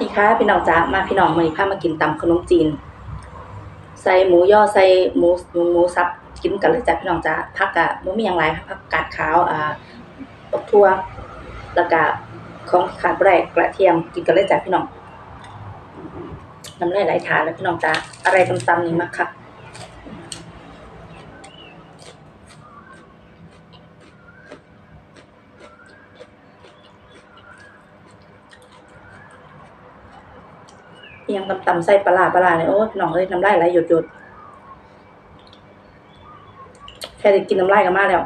ดีค่ะพี่น้องจ้ามาพี่น้องมานี่พามากินตำขนมจีน ใส่หมูย่อใส่หมูหมูหมูสับกินกันเลยจ้ะพี่น้องจ้าผักกะบ่มีอยังหลายค่ะผักกาดขาวอ่าบักทั่วแล้วก็ของขาดบ่ได้กระเทียมกินกันเลยจ้ะพี่น้องน้ำลายไหลทานแล้วพี่น้องจ้าอะไรตำๆนี่มักค่ะ อิหยังตำๆใส่ปลาปลาเนี่ยโอ้ยน้องเอ้ยน้ำลายไหลหยดหยดแค่ได้กินน้ำลายก็มาแล้ว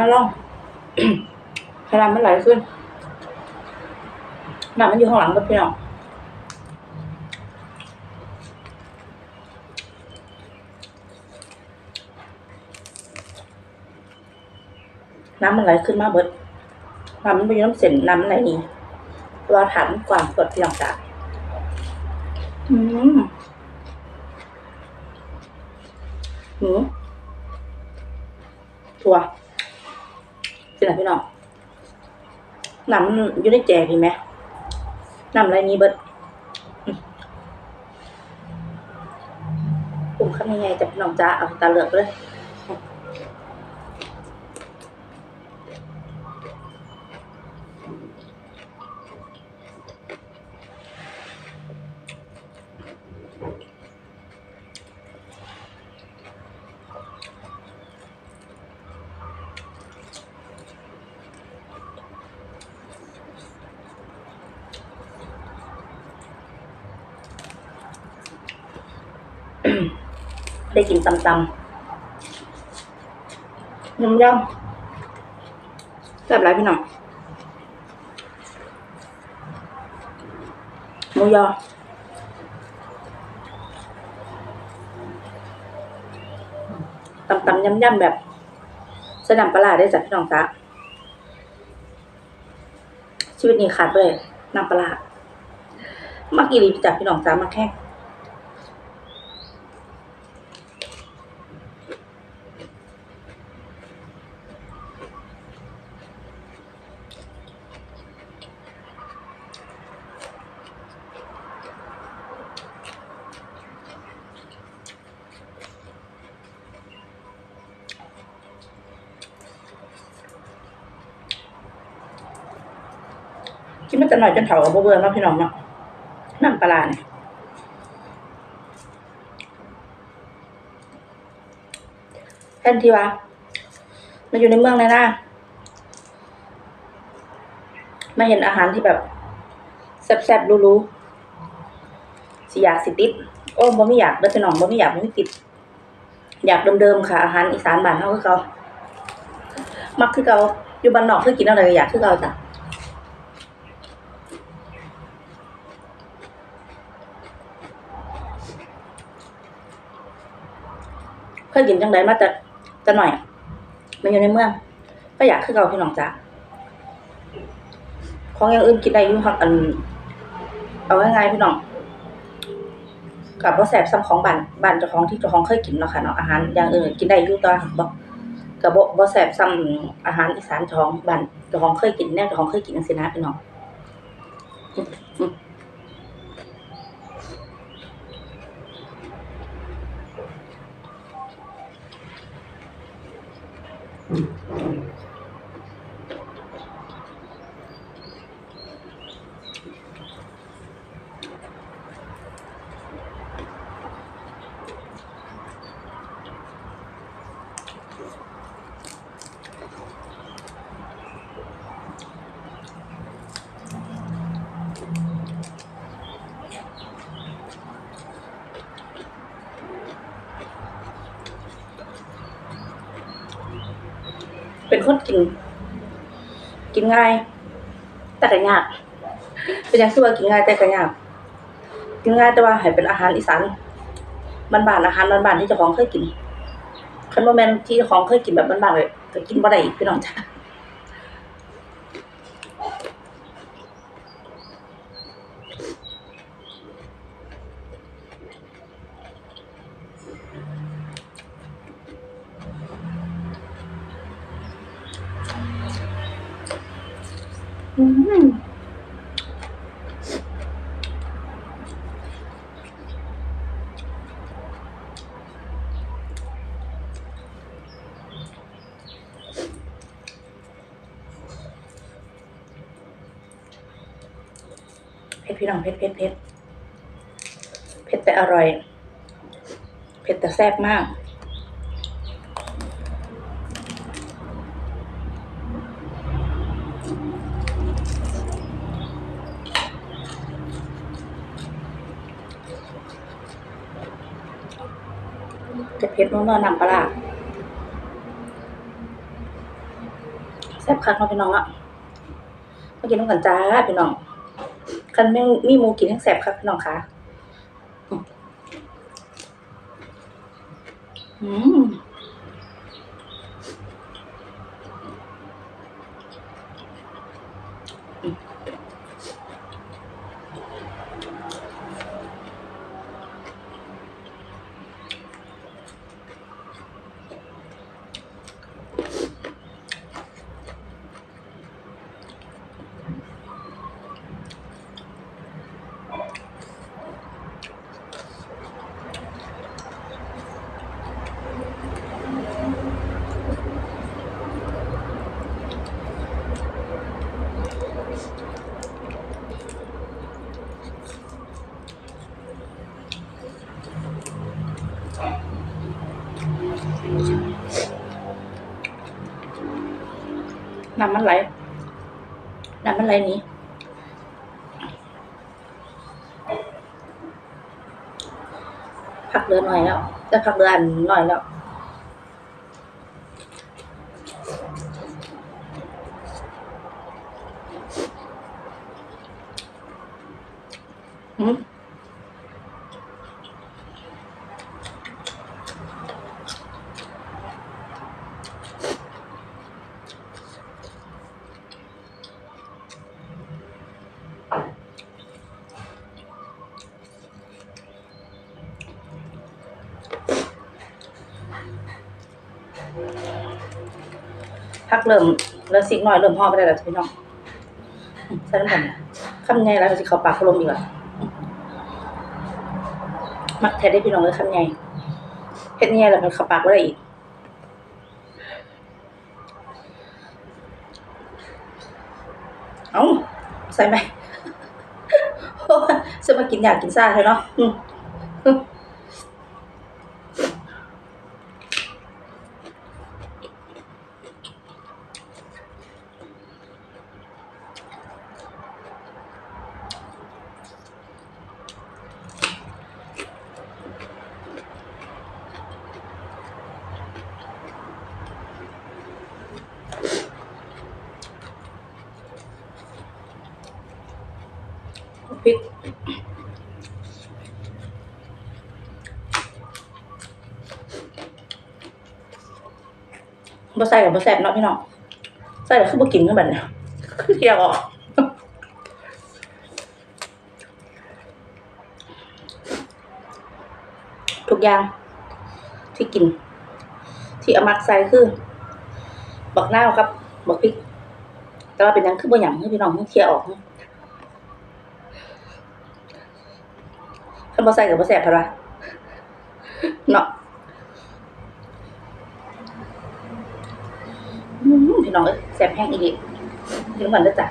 น้ำร่องพลังมันไหลขึ้นน้ำมันอยู่ข้างหลังกับพี่น้องน้ำมันไหลขึ้นมาเบิดน้ำมันไปอยู่น้ำเส้นน้ำมันไหลนี่ตัวฐานกว้างกดพี่น้องจ้าอืมหืมถั่วเป็นไงพี่น้อง น้ำอยู่ในแจกเห็นไหมน้ำอะไรนี้เบิดปุ่มข้างในไงจะพี่น้องจ้าเอาตาเหลือกเลย ได้กินตำตำยำยำแซ่บหลายพี่น้องหมูยอตำตำยำยำแบบสนามปลาได้จากพี่น้องจ้าชีวิตนี้ขาดเลยน้ำปลาร้ามักอีหลีจากพี่น้องจ้ามาแค่กินมันจะหน่อยจนเถาบ่เบื่อเนาะพี่น้องเนาะน้ำปลาเนี่ยแทนที่ว่ามาอยู่ในเมืองเลยนะมาเห็นอาหารที่แบบแซ่บๆรู้ๆสิอยากสิติด โอ้บ่ไม่อยากเด้อพี่น้องบ่ไม่อยากบ่ไม่ติด อยากเดิมๆค่ะ อาหารอีสานบ้านเฮาคือเก่ามักคือเก่าอยู่บ้านนอกคือกินอะไรอยากคือเก่าจ้ะ เคยกินจังไดมาแต่แต่หน่อย มันอยู่ในเมือง ก็อยากคือเราพี่น้องจ้าของอย่างอื่นกินได้อยู่ครับอัน เอาง่ายๆพี่น้องกับว่าแสบซ้ำของบ้านบ้านเจ้าของที่เจ้าของเคยกินเนาะค่ะเนาะอาหารอย่างอื่นกินได้อยู่แตัวาบ่กับบ่บ่แสบซ้ำอาหารอีสานเจ้องบ้านเจ้าของเคยกินแน่เจ้าของเคยกินจังซี่นะพี่น้อง เป็นคนกิน กินง่าย แต่ก็ยากเป็นอย่างที่ว่ากินง่ายแต่ก็ยาก กินง่ายแต่ว่าให้เป็นอาหารอีสานบ้านๆอาหารบ้านๆที่เจ้าของเคยกินคันบ่แม่นที่เจ้าของเคยกินแบบบ้านๆเลยก็กินบ่ได้อีกพี่น้องจ้าอืม เผ็ดพี่น้องเผ็ดเผ็ดเผ็ดเผ็ดแต่อร่อย เผ็ดแต่แซ่บมากเผ็ดเผ็ดนัวๆนำปลาร้าแซ่บคักเนาะพี่น้องอะมากินน้ำกันจ้าพี่น้อง คันไม่มีหมูกินทั้งแสบครับพี่น้องคะอืม น้ำมันไหลน้ำมันไหลนี้พักเรือหน่อยแล้วจะพักเรืออันหน่อยแล้วอืม พักเริ่มแล้วสิกหน่อยเริ่มห่อไปได้แล้วพี่น้องอืมใส่น้ำมันนะคำไงแล้วสิเขาปากเขาลมอีกแล้วมักแท้ได้พี่น้องเลยคำไงเฮ็ดไงแล้วมันเขาปากไ่ได้อีกเอ้าใส่ไหมโอ้ยจะมากินอยากกินซ่าเลยเนาะ บ่ใส่กับบ่แซ่บเนาะพี่น้องใส่แล้วคือบ่กินกันบัดเนี่ยคือเที่ยวออกทุกอย่าง ที่กิน ที่อามักใส่คือ บักหน้าครับ บักพริก แต่ว่าเป็นยังคือบ่หยังให้พี่น้องเที่ยวออกคันบ่ใส่กับบ่แซ่บพะละเนาะอืม พี่น้องเอ้ยแซ่บแห้งอีกถึงมันแล้วจ้ะ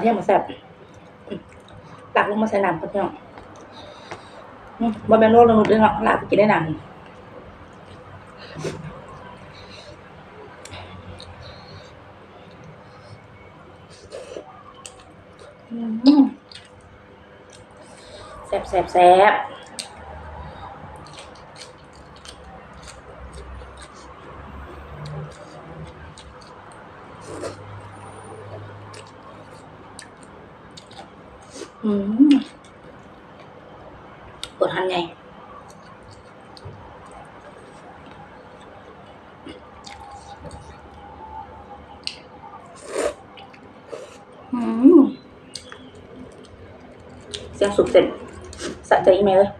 กระเทียมมาแซ่บตักลงมาใส่น้ำครับพี่น้องบ่แมนโลกลงเรื่องหลาบกินได้นานแซ่บแซ่บแซ่บอืมปวดหันไง อืม เสียงสุกเสร็จสะใจอีเมลเลย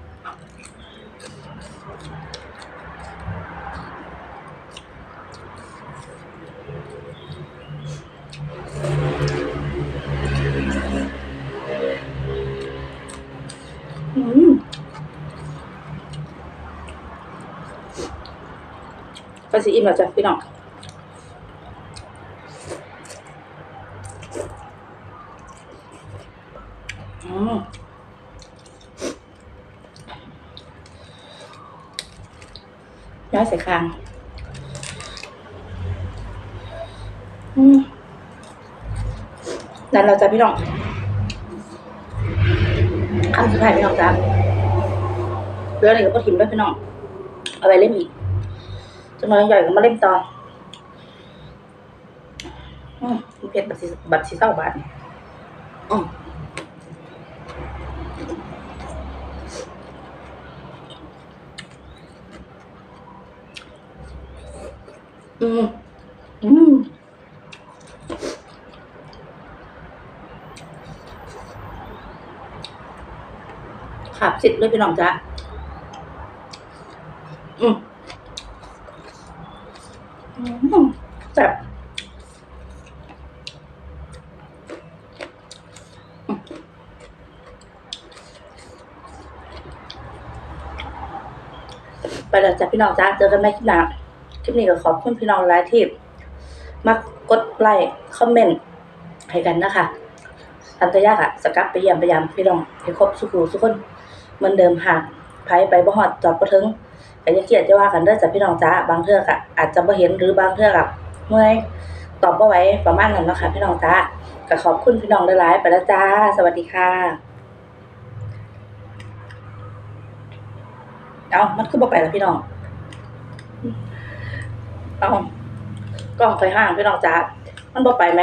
อืมก็สิอิ่มแล้วจ้ะพี่น้อง อืมย้ายใส่คาง อืม นั่นเราจะพี่น้องคำสุดท้ายพี่น้องจ้าเรื่องอะไรก็พอทิมด้วยพี่น้อง เอาไปเล่มอีกจำนวนใหญ่ก็มาเล่มต่ออืมเพชรบัตรสีบัตรสีเศร้าบาทนี่อืมอืม อืม ขับ สิบเลยพี่น้องจ๊ะอืมแบบไปแล้วจ้ะพี่น้องจ้าเจอกันใหมคลิปหน้าคลิปนี้ก็ขอบคุณพี่น้องหลายที่มากดไลค์คอมเมนต์ให้กันนะคะทันตยากอะสกัดไปเยี่ยมไปยามพี่น้องให้ครบสุขุสุกคน เหมือนเดิมหากไผไปบ่ฮอดจอดบ่ถึงก็อย่าเครียดจะว่ากันเด้อจ้ะพี่น้องจ้าบางเทื่อก็อาจจะบ่เห็นหรือบางเทื่อก็เมื่อยตอบบ่ไหวประมาณนั้นเนาะค่ะพี่น้องจ้าก็ขอบคุณพี่น้องหลายๆไปแล้วจ้า สวัสดีค่ะ เอามันคือบ่ไปแล้วพี่น้อง เอากล้องไฟห้างพี่น้องจ้ามันบ่ไปไหม